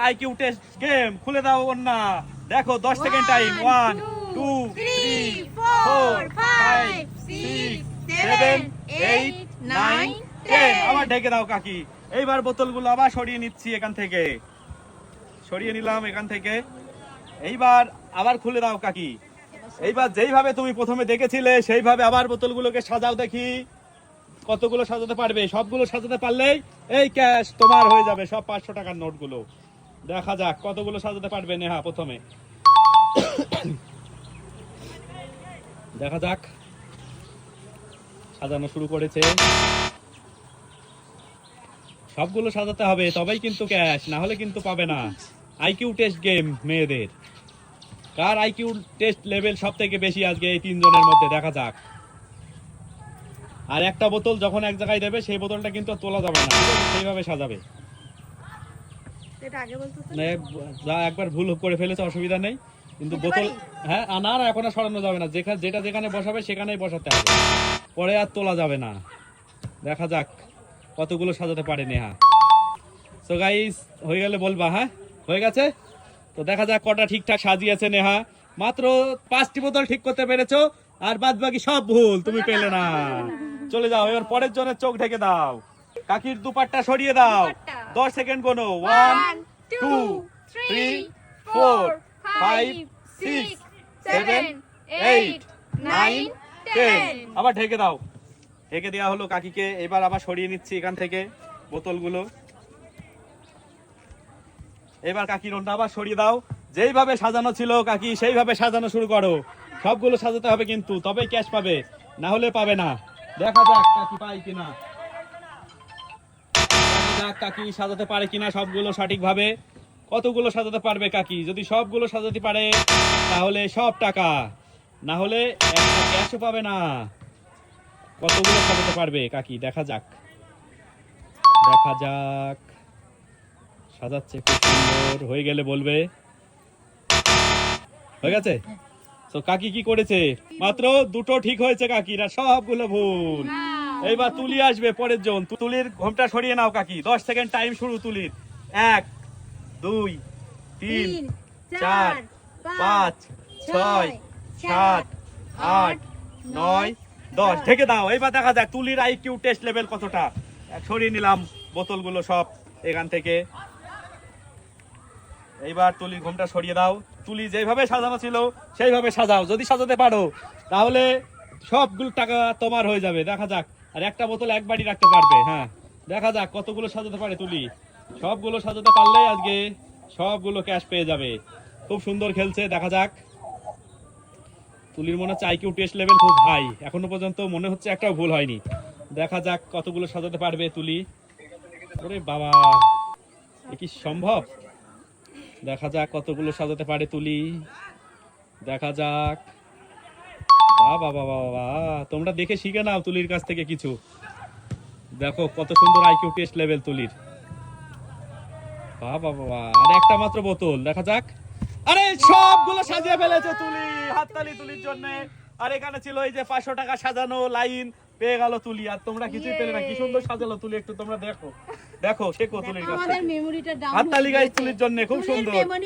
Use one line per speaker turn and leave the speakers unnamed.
তাই কি উঠে গেম খুলে দাও অন্যা দেখো দশ second time
one two three four five six nine
আবার ঢেকে দাও কাকি এইবার বোতলগুলো আবার সরিয়ে নিচ্ছি এখান থেকে সরিয়ে নিলাম এখান থেকে এইবার আবার খুলে দাও কাকি এইবার যেইভাবে তুমি প্রথমে দেখেছিলে সেইভাবে আবার বোতলগুলোকে সাজাও দেখি কতগুলো সাজাতে পারবে সবগুলো সাজাতে পারলেই এই ক্যাশ তোমার হয়ে যাবে সব পাঁচশো টাকার নোটগুলো দেখা যাক কতগুলো সাজাতে পারবে নেহা প্রথমে দেখা যাক সাজানো শুরু করেছে সবগুলো সাজাতে হবে তবেই কিন্তু ক্যাশ না হলে কিন্তু পাবে না আইকিউ টেস্ট গেম মেয়েদের কার আইকিউ টেস্ট লেভেল সব থেকে বেশি আজকে এই তিনজনের মধ্যে দেখা যাক আর একটা বোতল যখন এক জায়গায় দেবে সেই বোতলটা কিন্তু তোলা যাবে না সেইভাবে সাজাবে মানে, একবার ভুল করে ফেলেছে অসুবিধা নেই কিন্তু বোতল হ্যাঁ না এখন আর সরানো যাবে না যেখানে যেটা যেখানে বসাবে সেখানেই বসাতে হবে পরে আর তোলা যাবে না দেখা যাক কতগুলো সাজাতে পারে নেহা তো গাইস হয়ে গেলে বলবা হ্যাঁ হয়ে গেছে তো দেখা যাক কটা ঠিকঠাক সাজিয়েছে নেহা মাত্র পাঁচটি বোতল ঠিক করতে পেরেছ আর বাদ বাকি সব ভুল তুমি পেলে না চলে যাও এবার পরের জনের চোখ ঢেকে দাও কাকির দুপাটটা সরিয়ে দাও দশ সেকেন্ড গোনো
one two three four five six seven eight nine ten
আবার ঢেকে দাও ঢেকে দেওয়া হলো কাকিকে এবার আবার সরিয়ে নিচ্ছি এখান থেকে বোতলগুলো এবার কাকি ওটা আবার সরিয়ে দাও যেইভাবে সাজানো ছিল কাকি সেইভাবে সাজানো শুরু করো সবগুলো সাজাতে হবে কিন্তু তবে ক্যাশ পাবে না হলে পাবে না দেখা যাক কাকি পাই কিনা আপনার কাকি সাজাতে পারে কিনা সবগুলো সঠিকভাবে কতগুলো সাজাতে পারবে কাকি যদি সবগুলো সাজাতে পারে তাহলে সব টাকা না হলে ক্যাশও পাবে না কতগুলো সাজাতে পারবে কাকি দেখা যাক দেখা যাক সাজাচ্ছে খুব সুন্দর হয়ে গেলে বলবে হয়ে গেছে তো কাকি কি করেছে মাত্র দুটো ঠিক হয়েছে কাকিরা সবগুলো ভুল এইবার তুলি আসবে পরের জন তুলির ঘোমটা সরিয়ে নাও কাকি দশ সেকেন্ড টাইম শুরু তুলির এক দুই তিন চার পাঁচ ছয় সাত আট নয় দশ ঢেকে দাও এইবার দেখা যাক তুলির কিউ টেস্ট লেভেল কতটা সরিয়ে নিলাম বোতলগুলো সব এখান থেকে এইবার তুলির ঘোমটা সরিয়ে দাও তুলি যেভাবে সাজানো ছিল সেইভাবে সাজাও যদি সাজাতে পারো তাহলে সবগুলো টাকা তোমার হয়ে যাবে দেখা যাক আর একটা বোতল এক বাড়ি রাখতে পারবে হ্যাঁ দেখা যাক কতগুলো সাজাতে পারে তুলি সবগুলো সাজাতে পারলে আজকে সবগুলো ক্যাশ পেয়ে যাবে খুব সুন্দর খেলছে দেখা যাক তুলির মনে হচ্ছে আইকিউ টেস্ট লেভেল খুব হাই এখনো পর্যন্ত মনে হচ্ছে একটাও ভুল হয়নি দেখা যাক কতগুলো সাজাতে পারবে তুলি ওরে বাবা এ কি সম্ভব দেখা যাক কতগুলো সাজাতে পারে তুলি দেখা যাক বাবা বাবা বাবা তোমরা দেখে শিখে নাও তুলির কাছ থেকে কিছু দেখো কত সুন্দর আইকিউ টেস্ট লেভেল তুলির বাবা বাবা আর একটা মাত্র বোতল দেখা যাক আরে সবগুলো সাজিয়ে ফেলেছে তুলি হাততালি তুলির জন্য আর এখানে ছিল এই যে পাঁচশো টাকা সাজানো লাইন পেয়ে গেল তুলি আর তোমরা কিছুই পেলে না কি সুন্দর সাজালো তুলি একটু তোমরা দেখো দেখো সে কত কতুলির কাছে হাততালি গাইছ তুলির জন্য খুব সুন্দর